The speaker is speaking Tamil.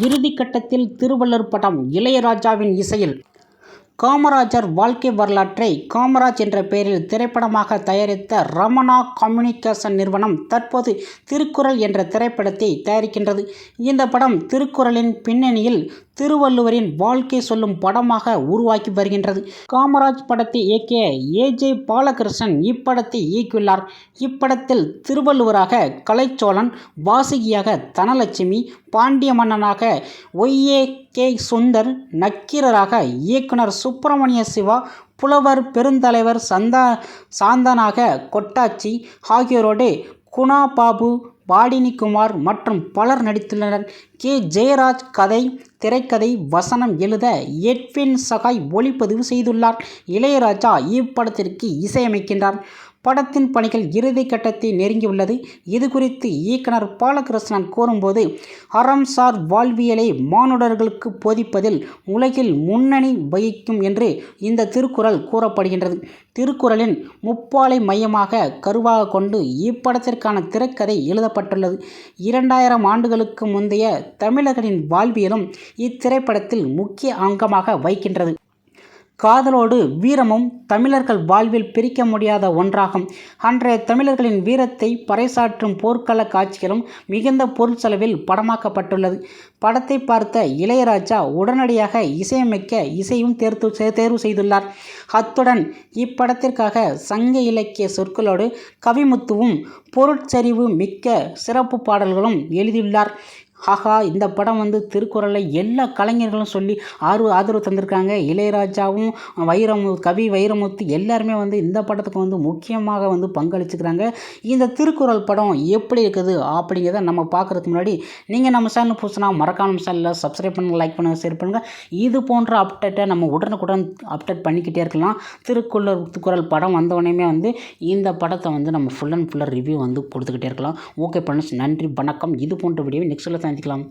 இறுதிக்கட்டத்தில் திருவள்ளுவர் படம் இளையராஜாவின் இசையில். காமராஜர் வாழ்க்கை வரலாற்றை காமராஜ் என்ற பெயரில் திரைப்படமாக தயாரித்த ரமணா கம்யூனிகேஷன் நிறுவனம் தற்போது திருக்குறள் என்ற திரைப்படத்தை தயாரிக்கின்றது. இந்த படம் திருக்குறளின் பின்னணியில் திருவள்ளுவரின் வாழ்க்கை சொல்லும் படமாக உருவாக்கி வருகின்றது. காமராஜ் படத்தை இயக்கிய ஏஜே பாலகிருஷ்ணன் இப்படத்தை இயக்கியுள்ளார். இப்படத்தில் திருவள்ளுவராக கலைச்சோழன் வாசுகியாக தனலட்சுமி பாண்டிய மன்னனாக ஒய்ஏ கே. சுந்தர் நக்கீரராக இயக்குனர் சுப்பிரமணிய சிவா புலவர் பெருந்தலைவர் சந்தா சாந்தனாக கொட்டாச்சி ஆகியோரோடு குணா பாபு பாடினி குமார் மற்றும் பலர் நடித்துள்ளனர். கே. ஜெயராஜ் கதை திரைக்கதை வசனம் எழுத எட்வின் சகாய் ஒளிப்பதிவு செய்துள்ளார். இளையராஜா இப்படத்திற்கு இசையமைக்கின்றார். படத்தின் பணிகள் இறுதி கட்டத்தை நெருங்கியுள்ளது. இது குறித்து இயக்குனர் பாலகிருஷ்ணன் கூறும்போது அறம்சார் வாழ்வியலை மானுடர்களுக்கு போதிப்பதில் உலகில் முன்னணி வகிக்கும் என்று இந்த திருக்குறள் கூறப்படுகின்றது. திருக்குறளின் முப்பாலை மையமாக கருவாக கொண்டு இப்படத்திற்கான திரைக்கதை எழுதப்பட்டுள்ளது. இரண்டாயிரம் ஆண்டுகளுக்கு முந்தைய தமிழர்களின் வாழ்வியலும் இத்திரைப்படத்தில் முக்கிய அங்கமாக வைக்கின்றது காதலோடு வீரமும் தமிழர்கள் வாழ்வில் பிரிக்க முடியாத ஒன்றாகும். அன்றைய தமிழர்களின் வீரத்தை பறைசாற்றும் போர்க்கள காட்சிகளும் மிகுந்த பொருள் செலவில் படமாக்கப்பட்டுள்ளது. படத்தை பார்த்த இளையராஜா உடனடியாக இசையமைக்க இசையும் தேர்த்து தேர்வு செய்துள்ளார். அத்துடன் இப்படத்திற்காக சங்க இலக்கிய சொற்களோடு கவிமுத்துவும் பொருட்சரிவு மிக்க சிறப்பு பாடல்களும் எழுதியுள்ளார். ஆஹா இந்த படம் வந்து திருக்குறளை எல்லா கலைஞர்களும் சொல்லி ஆர்வ ஆதரவு தந்திருக்காங்க. இளையராஜாவும் வைரமு கவி வைரமுத்து எல்லாருமே வந்து இந்த படத்துக்கு வந்து முக்கியமாக வந்து பங்களிச்சுக்கிறாங்க. இந்த திருக்குறள் படம் எப்படி இருக்குது அப்படிங்கிறத நம்ம பார்க்குறதுக்கு முன்னாடி நீங்கள் நம்ம சேனல் புதுசுனா மறக்காம சேனலில் சப்ஸ்கிரைப் பண்ணுங்கள் லைக் பண்ணுங்கள் ஷேர் பண்ணுங்கள் இது போன்ற அப்டேட்டை நம்ம உடனுக்குடன் அப்டேட் பண்ணிக்கிட்டே இருக்கலாம். திருக்குறள் திருக்குறள் படம் வந்தவொடனே வந்து இந்த படத்தை வந்து நம்ம ஃபுல் அண்ட் ஃபுல்லாக ரிவ்யூ வந்து கொடுத்துக்கிட்டே இருக்கலாம். ஓகே பண்ண நன்றி வணக்கம். இது போன்ற வீடியோ நெக்ஸ்ட்டில் சந்திக்கலாம்